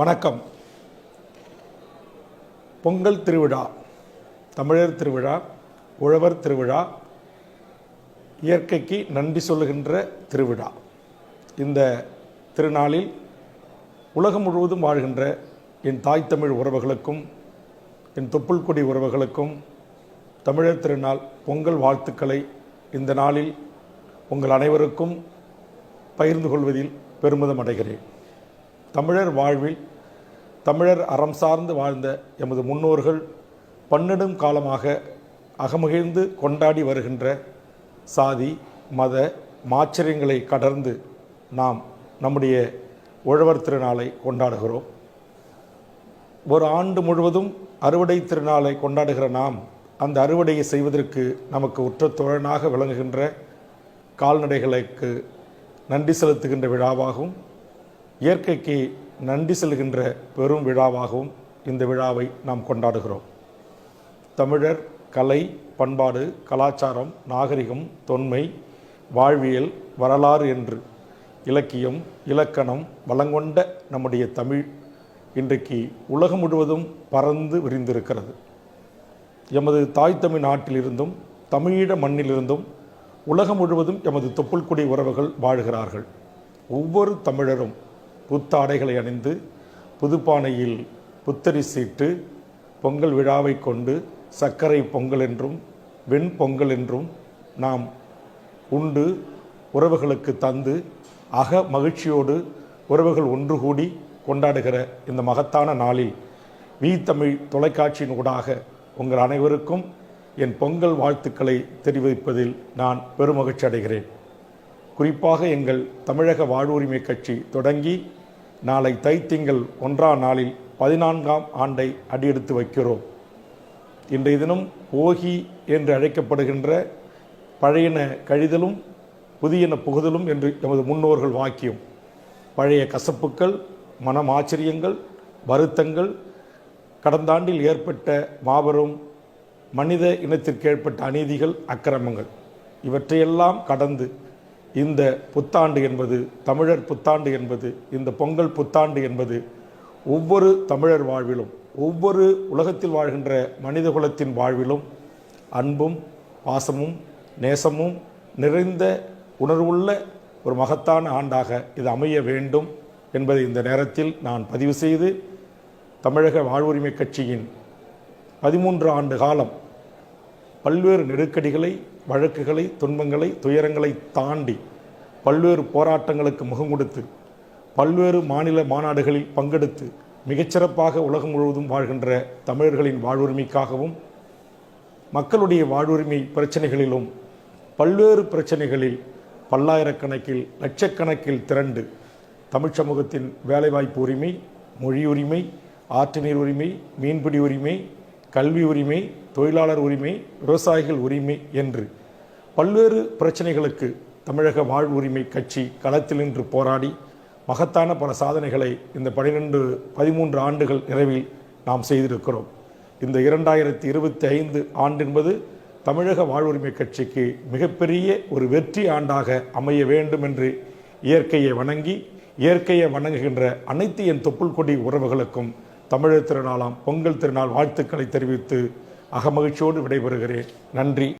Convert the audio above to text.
வணக்கம். பொங்கல் திருவிழா தமிழர் திருவிழா உழவர் திருவிழா இயற்கைக்கு நன்றி சொல்லுகின்ற திருவிழா. இந்த திருநாளில் உலகம் முழுவதும் வாழ்கின்ற என் தாய் தமிழ் உறவுகளுக்கும் என் தொப்புள்கொடி உறவுகளுக்கும் தமிழர் திருநாள் பொங்கல் வாழ்த்துக்களை இந்த நாளில் உங்கள் அனைவருக்கும் பகிர்ந்து கொள்வதில் பெருமிதம் அடைகிறேன். தமிழர் வாழ்வில் தமிழர் அறம் சார்ந்து வாழ்ந்த எமது முன்னோர்கள் பன்னெடும் காலமாக அகமகிழ்ந்து கொண்டாடி வருகின்ற சாதி மத மாச்சரியங்களை கடந்து நாம் நம்முடைய உழவர் திருநாளை கொண்டாடுகிறோம். ஒரு ஆண்டு முழுவதும் அறுவடை திருநாளை கொண்டாடுகிற நாம் அந்த அறுவடையை செய்வதற்கு நமக்கு உற்ற தோழனாக விளங்குகின்ற கால்நடைகளுக்கு நன்றி செலுத்துகின்ற விழாவாகவும் இயற்கைக்கு நன்றி செல்கின்ற பெரும் விழாவாகவும் இந்த விழாவை நாம் கொண்டாடுகிறோம். தமிழர் கலை பண்பாடு கலாச்சாரம் நாகரிகம் தொன்மை வாழ்வியல் வரலாறு என்று இலக்கியம் இலக்கணம் வளங்கொண்ட நம்முடைய தமிழ் இன்றைக்கு உலகம் முழுவதும் பறந்து விரிந்திருக்கிறது. எமது தாய் தமிழ் நாட்டிலிருந்தும் தமிழீழ மண்ணிலிருந்தும் உலகம் முழுவதும் எமது தொப்புள்குடி உறவுகள் வாழ்கிறார்கள். ஒவ்வொரு தமிழரும் புத்தாடைகளை அணிந்து புதுப்பானையில் புத்தரி சீட்டு பொங்கல் விழாவை கொண்டு சர்க்கரை பொங்கல் என்றும் வெண் பொங்கல் என்றும் நாம் உண்டு உறவுகளுக்கு தந்து அக மகிழ்ச்சியோடு உறவுகள் ஒன்று கூடி கொண்டாடுகிற இந்த மகத்தான நாளில் வி தமிழ் தொலைக்காட்சியின் ஊடாக உங்கள் அனைவருக்கும் என் பொங்கல் வாழ்த்துக்களை தெரிவிப்பதில் நான் பெருமகிழ்ச்சி அடைகிறேன் குறிப்பாக எங்கள் தமிழக வாழ்வுரிமை கட்சி தொடங்கி நாளை தைத்திங்கள் ஒன்றாம் நாளில் பதினான்காம் ஆண்டை அடியெடுத்து வைக்கிறோம். இன்றைய தினம் ஓகி என்று அழைக்கப்படுகின்ற பழையன கழிதலும் புதியன புகுதலும் என்று எமது முன்னோர்கள் வாக்கியம். பழைய கசப்புக்கள் மனம் ஆச்சரியங்கள் வருத்தங்கள் கடந்த ஆண்டில் ஏற்பட்ட மாபெரும் மனித இனத்திற்கு ஏற்பட்ட அநீதிகள் அக்கிரமங்கள் இவற்றையெல்லாம் கடந்து இந்த புத்தாண்டு என்பது தமிழர் புத்தாண்டு என்பது இந்த பொங்கல் புத்தாண்டு என்பது ஒவ்வொரு தமிழர் வாழ்விலும் ஒவ்வொரு உலகத்தில் வாழ்கின்ற மனித குலத்தின் வாழ்விலும் அன்பும் பாசமும் நேசமும் நிறைந்த உணர்வுள்ள ஒரு மகத்தான ஆண்டாக இது அமைய வேண்டும் என்பதை இந்த நேரத்தில் நான் பதிவு செய்து தமிழக வாழ்வுரிமை கட்சியின் பதிமூன்று ஆண்டு காலம் பல்வேறு நெருக்கடிகளை வழக்குகளை துன்பங்களை துயரங்களை தாண்டி பல்வேறு போராட்டங்களுக்கு முகம் கொடுத்து பல்வேறு மாநில மாநாடுகளில் பங்கெடுத்து மிகச்சிறப்பாக உலகம் முழுவதும் வாழ்கின்ற தமிழர்களின் வாழ்வுரிமைக்காகவும் மக்களுடைய வாழ்வுரிமை பிரச்சனைகளிலும் பல்வேறு பிரச்சனைகளில் பல்லாயிரக்கணக்கில் லட்சக்கணக்கில் திரண்டு தமிழ் சமூகத்தின் வேலைவாய்ப்பு உரிமை மொழி உரிமை ஆற்று நீர் உரிமை மீன்பிடி உரிமை கல்வி உரிமை தொழிலாளர் உரிமை விவசாயிகள் உரிமை என்று பல்வேறு பிரச்சனைகளுக்கு தமிழக வாழ்வுரிமை கட்சி களத்தில் நின்று போராடி மகத்தான பல சாதனைகளை இந்த பனிரெண்டு பதிமூன்று ஆண்டுகள் நிறைவில் நாம் செய்திருக்கிறோம். இந்த இரண்டாயிரத்தி இருபத்தி ஐந்து ஆண்டு என்பது தமிழக வாழ்வுரிமை கட்சிக்கு மிகப்பெரிய ஒரு வெற்றி ஆண்டாக அமைய வேண்டும் என்று இயற்கையை வணங்கி இயற்கையை வணங்குகின்ற அனைத்து என் தொப்புள் கொடி உறவுகளுக்கும் தமிழர் திருநாளாம் பொங்கல் திருநாள் வாழ்த்துக்களை தெரிவித்து அகமகிழ்ச்சியோடு விடைபெறுகிறேன். நன்றி.